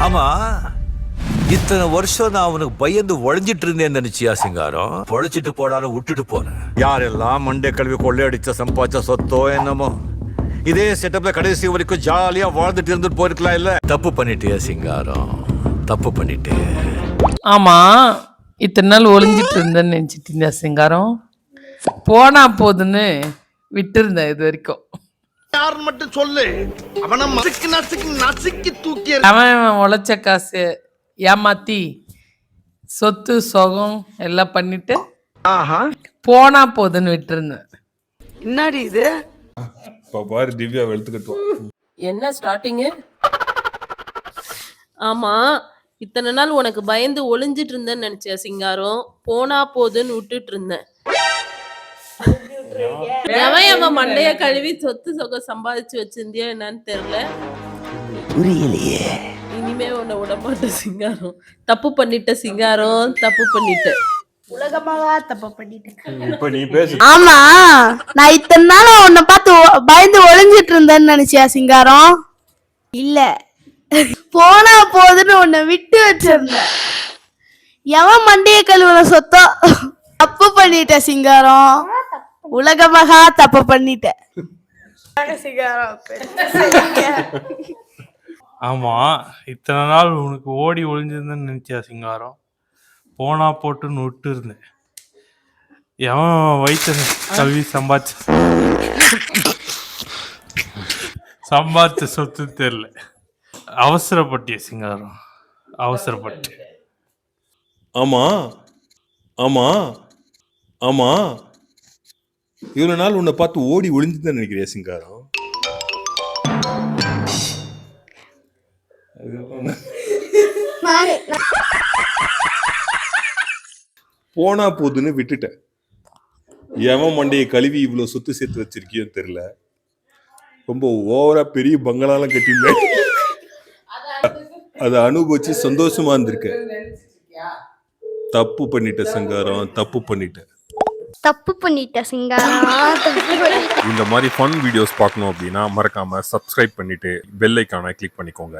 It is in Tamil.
ஆமா. இத்தனை வருஷம் நான் அவனுக்கு பயந்து உழைஞ்சிட்டு இருந்தேன்னு நினைச்சியா சிங்காரம்? பொழைச்சிட்டு போடாலும் விட்டுட்டு போனேன். யாரெல்லாம் மண்டே கல்வி கொள்ளையடிச்ச சம்பாதிச்ச சொத்தோ என்னமோ. இதே செட்டப்ல கடைசி வரைக்கும் ஜாலியா வாழ்ந்துட்டு இருந்துட்டு போயிருக்கலாம் இல்ல? தப்பு பண்ணிட்டியா சிங்காரம். தப்பு பண்ணிட்டே. ஆமா. இத்தனை நாள் ஒளிஞ்சிட்டு இருந்தேன்னு நினைச்சிட்டு இருந்தியா சிங்காரம். போனா போதுன்னு விட்டுருந்தேன் இது வரைக்கும். யாருன்னு மட்டும் சொல்லு. அவன நசுக்கு நசுக்கு நசுக்கி தூக்கி அவன் அவன் உழைச்ச காசு ஏமாத்தி சொத்து சொகம் எல்லாம் பண்ணிட்டு போனா போதுன்னு விட்டுருந்தேன். என்னடி இது? இப்போ பாரு திவ்யா வெளுத்து கட்டுவான் என்ன ஸ்டார்டிங்கு ஆமா இத்தனை நாள் உனக்கு பயந்து ஒளிஞ்சிட்டு இருந்தேன்னு நினைச்ச சிங்காரம். போனா போதுன்னு விட்டுட்டு இருந்தேன். எவன் அவன் மண்டைய கழுவி சொத்து சொக சம்பாதிச்சு வச்சிருந்தியா என்னன்னு தெரியல. புரியலையே. இனிமே உன்னை விட மாட்டேன் சிங்காரம். தப்பு பண்ணிட்ட சிங்காரம் தப்பு பண்ணிட்ட. உலகமாக தப்பு பண்ணிட்டேன் இப்போ நீ பேசு. ஆமா நான் இத்தனை நாள் உன்னை பார்த்து பயந்து ஒளிஞ்சிட்டு இருந்தேன்னு நினைச்சியா சிங்காரம்? இல்ல. போனா போதுன்னு உன்னை விட்டு வச்சிருந்தேன். எவன் மண்டைய கழுவுன சொத்தோ தப்பு பண்ணிட்ட சிங்காரம். உலகமாக தப்பு பண்ணிட்ட சிங்காரம் ஆமா இத்தனை நாள் உனக்கு ஓடி ஒளிஞ்சிருந்தேன்னு நினைச்சியா சிங்காரம்? போனா போட்டுன்னு விட்டு இருந்தேன் எவன் வயிற்று கல்வி சம்பாதிச்ச சம்பாதிச்ச சொத்து தெரியல. அவசரப்பட்டிய சிங்காரம். அவசரப்பட்டு. ஆமா ஆமா ஆமா. இவ்வளவு நாள் உன்னை பார்த்து ஓடி ஒளிஞ்சுதான் நினைக்கிறியா சிங்காரம்? போனா போதுன்னு விட்டுட்டேன். எவன் மண்டையை கழுவி இவ்வளவு சொத்து சேர்த்து வச்சிருக்கியோன்னு தெரியல. ரொம்ப ஓவரா பெரிய பங்களாலாம் கட்டியிருந்தேன். அதை அனுபவிச்சு சந்தோஷமா இருந்திருக்க தப்பு பண்ணிட்ட சங்காரம். தப்பு பண்ணிட்ட தப்பு பண்ணிட்டேன் சிங்காரம் தப்பு இந்த மாதிரி ஃபன் வீடியோஸ் பார்க்கணும் அப்படின்னா மறக்காம சப்ஸ்கிரைப் பண்ணிட்டு பெல் ஐக்கானை கிளிக் பண்ணிக்கோங்க.